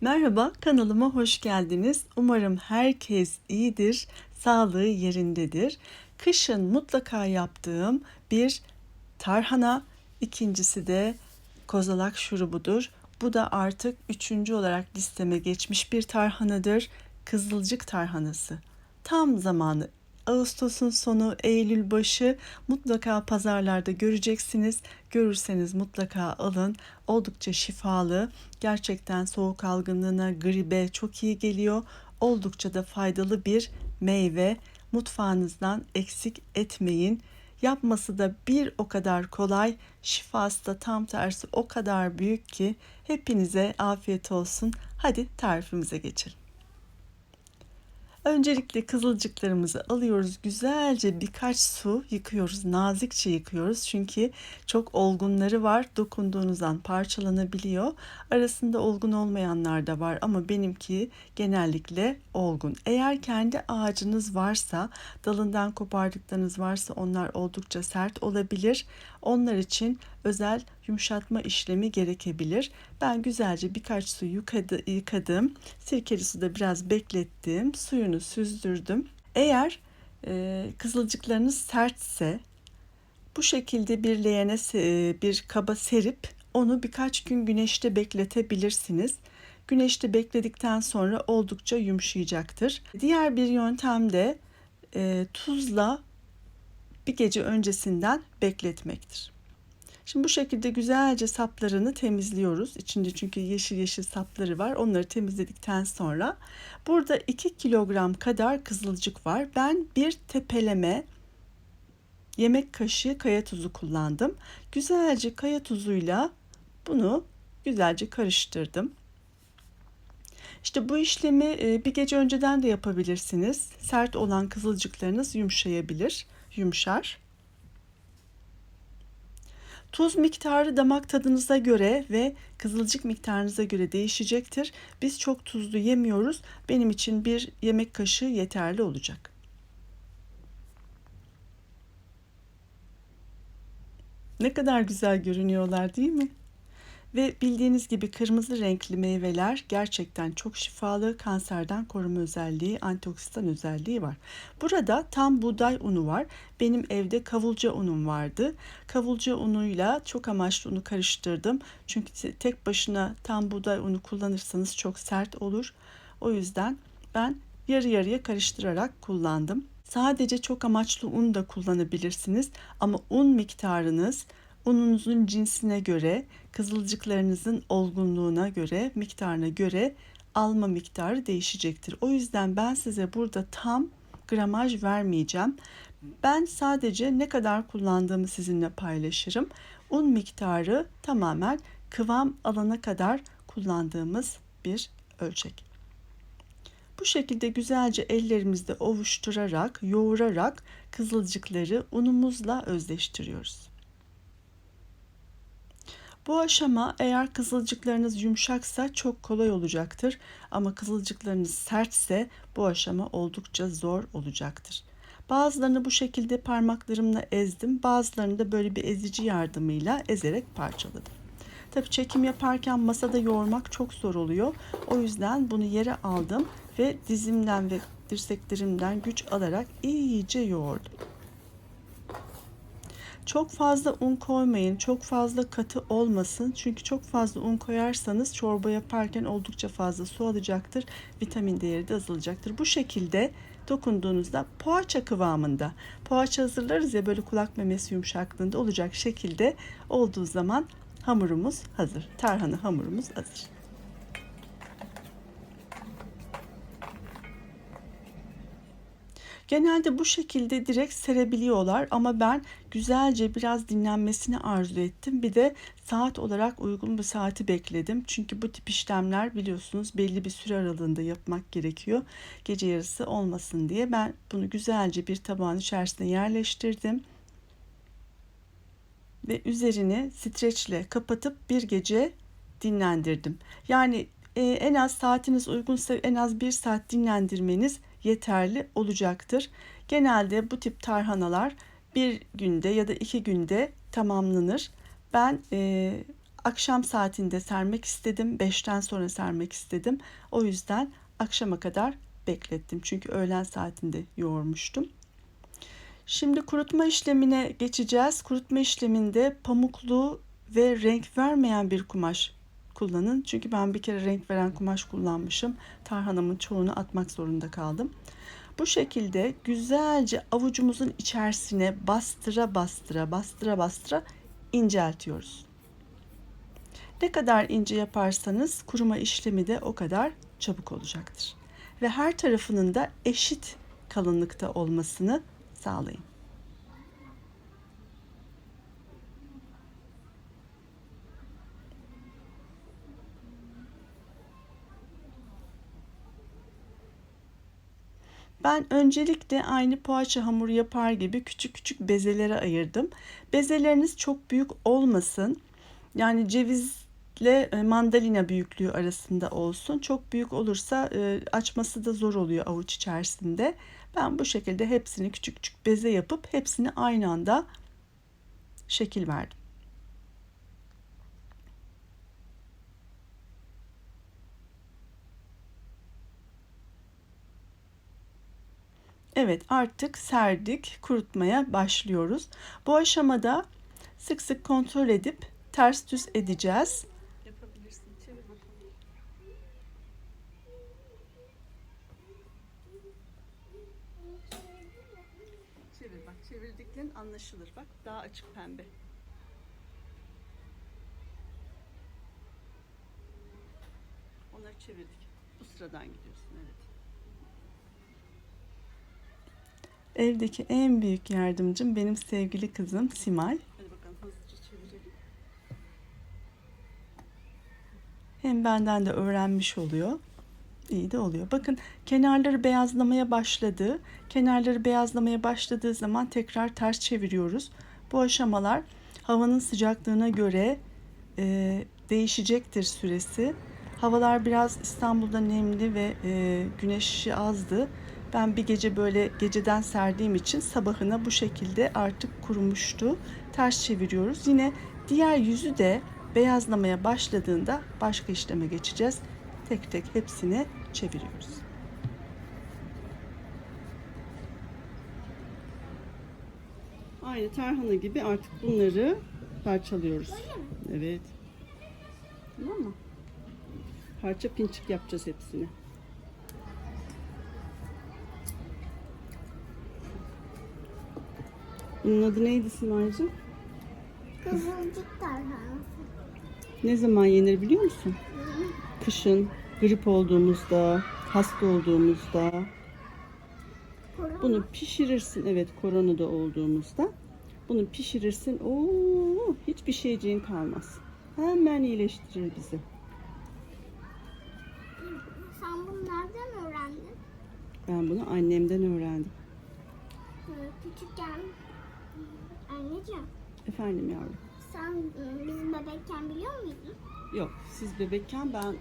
Merhaba, kanalıma hoş geldiniz. Umarım herkes iyidir, sağlığı yerindedir. Kışın mutlaka yaptığım bir tarhana, ikincisi de kozalak şurubudur. Bu da artık üçüncü olarak listeme geçmiş bir tarhanadır. Kızılcık tarhanası. Tam zamanı Ağustos'un sonu, Eylül başı mutlaka pazarlarda göreceksiniz. Görürseniz mutlaka alın. Oldukça şifalı. Gerçekten soğuk algınlığına, gribe çok iyi geliyor. Oldukça da faydalı bir meyve. Mutfağınızdan eksik etmeyin. Yapması da bir o kadar kolay, şifası da tam tersi o kadar büyük ki hepinize afiyet olsun. Hadi tarifimize geçelim. Öncelikle kızılcıklarımızı alıyoruz. Güzelce birkaç su yıkıyoruz. Nazikçe yıkıyoruz. Çünkü çok olgunları var. Dokunduğunuzdan parçalanabiliyor. Arasında olgun olmayanlar da var ama benimki genellikle olgun. Eğer kendi ağacınız varsa, dalından kopardıklarınız varsa onlar oldukça sert olabilir. Onlar için özel yumuşatma işlemi gerekebilir. Ben güzelce birkaç su yıkadı, yıkadım. Sirkeli suda biraz beklettim. Suyunu süzdürdüm. Eğer e, kızılcıklarınız sertse bu şekilde bir leğene e, bir kaba serip onu birkaç gün güneşte bekletebilirsiniz. Güneşte bekledikten sonra oldukça yumuşayacaktır. Diğer bir yöntem de e, tuzla bir gece öncesinden bekletmektir. Şimdi bu şekilde güzelce saplarını temizliyoruz. İçinde çünkü yeşil yeşil sapları var. Onları temizledikten sonra burada 2 kilogram kadar kızılcık var. Ben bir tepeleme yemek kaşığı kaya tuzu kullandım. Güzelce kaya tuzuyla bunu güzelce karıştırdım. İşte bu işlemi e, bir gece önceden de yapabilirsiniz. Sert olan kızılcıklarınız yumuşayabilir, yumuşar. Tuz miktarı damak tadınıza göre ve kızılcık miktarınıza göre değişecektir. Biz çok tuzlu yemiyoruz. Benim için bir yemek kaşığı yeterli olacak. Ne kadar güzel görünüyorlar değil mi? Ve bildiğiniz gibi kırmızı renkli meyveler gerçekten çok şifalı, kanserden koruma özelliği, antioksidan özelliği var. Burada tam buğday unu var. Benim evde kavulca unum vardı. Kavulca unuyla çok amaçlı unu karıştırdım. Çünkü tek başına tam buğday unu kullanırsanız çok sert olur. O yüzden ben yarı yarıya karıştırarak kullandım. Sadece çok amaçlı un da kullanabilirsiniz ama un miktarınız ununuzun cinsine göre, kızılcıklarınızın olgunluğuna göre, miktarına göre alma miktarı değişecektir. O yüzden ben size burada tam gramaj vermeyeceğim. Ben sadece ne kadar kullandığımı sizinle paylaşırım. Un miktarı tamamen kıvam alana kadar kullandığımız bir ölçek. Bu şekilde güzelce ellerimizde ovuşturarak, yoğurarak kızılcıkları unumuzla özleştiriyoruz. Bu aşama eğer kızılcıklarınız yumuşaksa çok kolay olacaktır ama kızılcıklarınız sertse bu aşama oldukça zor olacaktır. Bazılarını bu şekilde parmaklarımla ezdim, bazılarını da böyle bir ezici yardımıyla ezerek parçaladım. Tabii çekim yaparken masada yoğurmak çok zor oluyor. O yüzden bunu yere aldım ve dizimden ve dirseklerimden güç alarak iyice yoğurdum. Çok fazla un koymayın. Çok fazla katı olmasın. Çünkü çok fazla un koyarsanız çorba yaparken oldukça fazla su alacaktır. Vitamin değeri de azalacaktır. Bu şekilde dokunduğunuzda poğaça kıvamında. Poğaça hazırlarız ya böyle kulak memesi yumuşaklığında olacak şekilde olduğu zaman hamurumuz hazır. Tarhana hamurumuz hazır. Genelde bu şekilde direkt serebiliyorlar ama ben güzelce biraz dinlenmesini arzu ettim. Bir de saat olarak uygun bir saati bekledim. Çünkü bu tip işlemler biliyorsunuz belli bir süre aralığında yapmak gerekiyor. Gece yarısı olmasın diye ben bunu güzelce bir tabağın içerisine yerleştirdim. Ve üzerini streçle kapatıp bir gece dinlendirdim. Yani e, en az saatiniz uygunsa en az bir saat dinlendirmeniz yeterli olacaktır. Genelde bu tip tarhanalar bir günde ya da iki günde tamamlanır. Ben e, akşam saatinde sermek istedim. 5'ten sonra sermek istedim. O yüzden akşama kadar beklettim. Çünkü öğlen saatinde yoğurmuştum. Şimdi kurutma işlemine geçeceğiz. Kurutma işleminde pamuklu ve renk vermeyen bir kumaş kullanın. Çünkü ben bir kere renk veren kumaş kullanmışım. Tarhanamın çoğunu atmak zorunda kaldım. Bu şekilde güzelce avucumuzun içerisine bastıra bastıra bastıra bastıra inceltiyoruz. Ne kadar ince yaparsanız kuruma işlemi de o kadar çabuk olacaktır. Ve her tarafının da eşit kalınlıkta olmasını sağlayın. Ben öncelikle aynı poğaça hamuru yapar gibi küçük küçük bezelere ayırdım. Bezeleriniz çok büyük olmasın. Yani cevizle e, mandalina büyüklüğü arasında olsun. Çok büyük olursa e, açması da zor oluyor avuç içerisinde. Ben bu şekilde hepsini küçük küçük beze yapıp hepsini aynı anda şekil verdim. Evet artık serdik kurutmaya başlıyoruz. Bu aşamada sık sık kontrol edip ters düz edeceğiz. Çevir bak. Çevirdiklerin anlaşılır. Bak daha açık pembe. Onları çevirdik. Bu sıradan gidiyorsun. Evet. Evdeki en büyük yardımcım benim sevgili kızım Simay. Hem benden de öğrenmiş oluyor. İyi de oluyor. Bakın kenarları beyazlamaya başladı. Kenarları beyazlamaya başladığı zaman tekrar ters çeviriyoruz. Bu aşamalar havanın sıcaklığına göre e, değişecektir süresi. Havalar biraz İstanbul'da nemli ve e, güneşi azdı. Ben bir gece böyle geceden serdiğim için sabahına bu şekilde artık kurumuştu. Ters çeviriyoruz. Yine diğer yüzü de beyazlamaya başladığında başka işleme geçeceğiz. Tek tek hepsini çeviriyoruz. Aynı tarhana gibi artık bunları parçalıyoruz. Evet. Tamam mı? Parça pinçik yapacağız hepsini. Bunun adı neydi Simay'cığım? Kızılcık tarhanası. Ne zaman yenir biliyor musun? Kışın, grip olduğumuzda, hasta olduğumuzda. Korona. Bunu pişirirsin. Evet koronada olduğumuzda. Bunu pişirirsin. Oo, hiçbir şeyciğin kalmaz. Hemen iyileştirir bizi. Sen bunu nereden öğrendin? Ben bunu annemden öğrendim. Küçükken. Anneciğim Efendim yavrum. sen e, biz bebekken biliyor muydun? Yok siz bebekken ben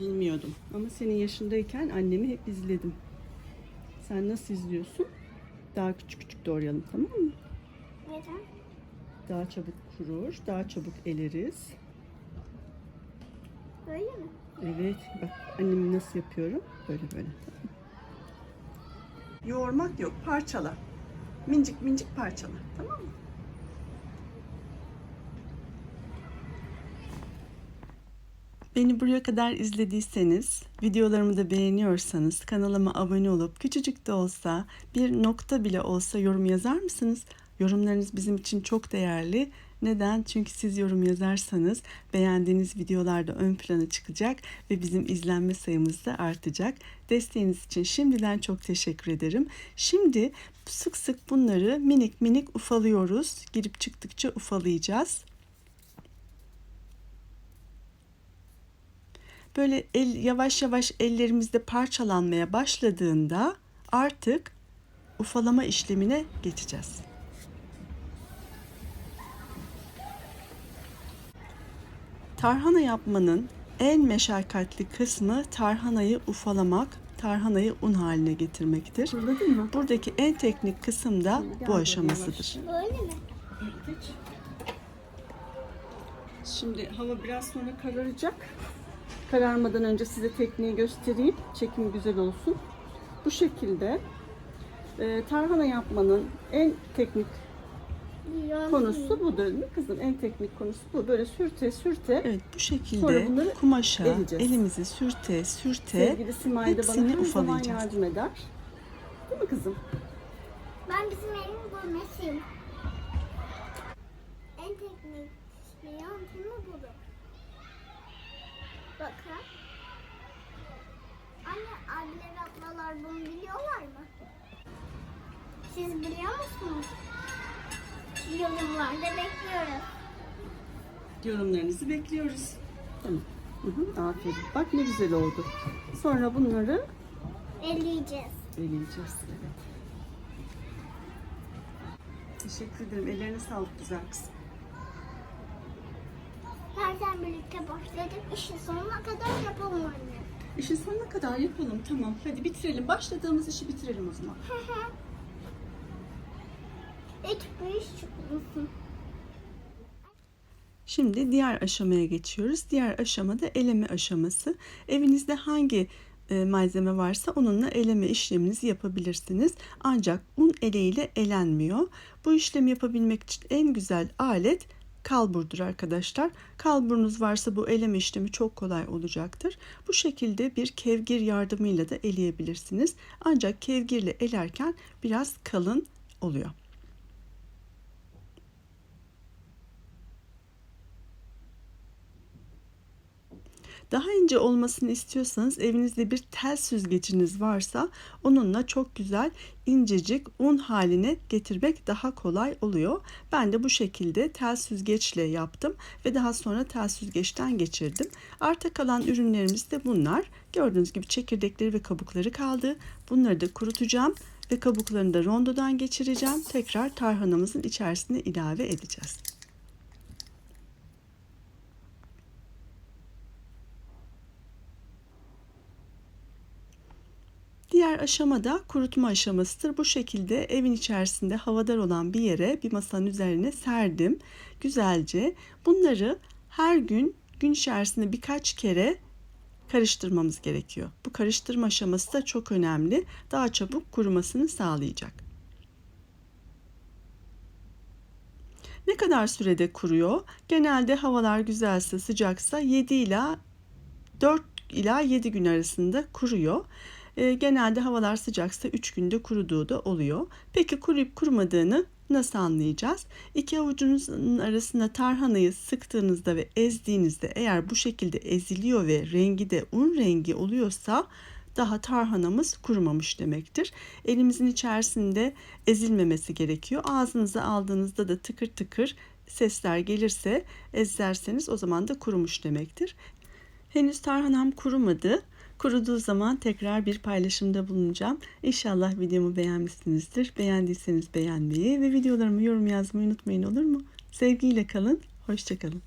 bilmiyordum. Ama senin yaşındayken annemi hep izledim. Sen nasıl izliyorsun? Daha küçük küçük doğrayalım tamam mı? Neden? Daha çabuk kurur, daha çabuk eleriz. Böyle mi? Evet, bak annemi nasıl yapıyorum? Böyle böyle. Yoğurmak yok, parçala. Mincik mincik parçala, tamam mı? Beni buraya kadar izlediyseniz, videolarımı da beğeniyorsanız kanalıma abone olup küçücük de olsa bir nokta bile olsa yorum yazar mısınız? Yorumlarınız bizim için çok değerli. Neden? Çünkü siz yorum yazarsanız beğendiğiniz videolarda ön plana çıkacak ve bizim izlenme sayımız da artacak. Desteğiniz için şimdiden çok teşekkür ederim. Şimdi sık sık bunları minik minik ufalıyoruz. Girip çıktıkça ufalayacağız. Böyle el yavaş yavaş ellerimizde parçalanmaya başladığında artık ufalama işlemine geçeceğiz. Tarhana yapmanın en meşakkatli kısmı tarhanayı ufalamak, tarhanayı un haline getirmektir. Buradaki en teknik kısım da bu aşamasıdır. Böyle mi? Şimdi hava biraz sonra kararacak. Kararmadan önce size tekniği göstereyim. Çekim güzel olsun. Bu şekilde e, tarhana yapmanın en teknik konusu budur değil mi kızım? En teknik konusu bu. Böyle sürte sürte. Evet bu şekilde kumaşa eleyeceğiz. elimizi sürte sürte Sevgili Simay da bana her zaman yardım eder. Değil mi kızım? Ben bizim evin gurmesiyim. En teknik yöntemi budur. Bakın. Anne abiler ablalar bunu biliyorlar mı? Siz biliyor musunuz? Yorumlarda bekliyoruz. Yorumlarınızı bekliyoruz. Tamam. Hı hı, aferin. Bak ne güzel oldu. Sonra bunları Eleyeceğiz. eleyeceğiz. Evet. Teşekkür ederim. Ellerine sağlık güzel kızım. Nereden birlikte başladık? İşin sonuna kadar yapalım anne. İşin sonuna kadar yapalım. Tamam. Hadi bitirelim. Başladığımız işi bitirelim o zaman. Hiç bu iş çıkmasın. Şimdi diğer aşamaya geçiyoruz. Diğer aşamada eleme aşaması. Evinizde hangi e, malzeme varsa onunla eleme işleminizi yapabilirsiniz. Ancak un eleğiyle elenmiyor. Bu işlemi yapabilmek için en güzel alet kalburdur arkadaşlar. Kalburunuz varsa bu eleme işlemi çok kolay olacaktır. Bu şekilde bir kevgir yardımıyla da eleyebilirsiniz. Ancak kevgirle elerken biraz kalın oluyor. Daha ince olmasını istiyorsanız evinizde bir tel süzgeciniz varsa onunla çok güzel incecik un haline getirmek daha kolay oluyor. Ben de bu şekilde tel süzgeçle yaptım ve daha sonra tel süzgeçten geçirdim. Arta kalan ürünlerimiz de bunlar. Gördüğünüz gibi çekirdekleri ve kabukları kaldı. Bunları da kurutacağım ve kabuklarını da rondodan geçireceğim. Tekrar tarhanamızın içerisine ilave edeceğiz. Diğer aşama da kurutma aşamasıdır. Bu şekilde evin içerisinde havadar olan bir yere bir masanın üzerine serdim. Güzelce bunları her gün gün içerisinde birkaç kere karıştırmamız gerekiyor. Bu karıştırma aşaması da çok önemli. Daha çabuk kurumasını sağlayacak. Ne kadar sürede kuruyor? Genelde havalar güzelse, sıcaksa 7 ila 4 ila 7 gün arasında kuruyor. E, genelde havalar sıcaksa 3 günde kuruduğu da oluyor. Peki kuruyup kurumadığını nasıl anlayacağız? İki avucunuzun arasına tarhanayı sıktığınızda ve ezdiğinizde eğer bu şekilde eziliyor ve rengi de un rengi oluyorsa daha tarhanamız kurumamış demektir. Elimizin içerisinde ezilmemesi gerekiyor. Ağzınıza aldığınızda da tıkır tıkır sesler gelirse ezerseniz o zaman da kurumuş demektir. Henüz tarhanam kurumadı. Kuruduğu zaman tekrar bir paylaşımda bulunacağım. İnşallah videomu beğenmişsinizdir. Beğendiyseniz beğenmeyi ve videolarımı yorum yazmayı unutmayın olur mu? Sevgiyle kalın, hoşçakalın.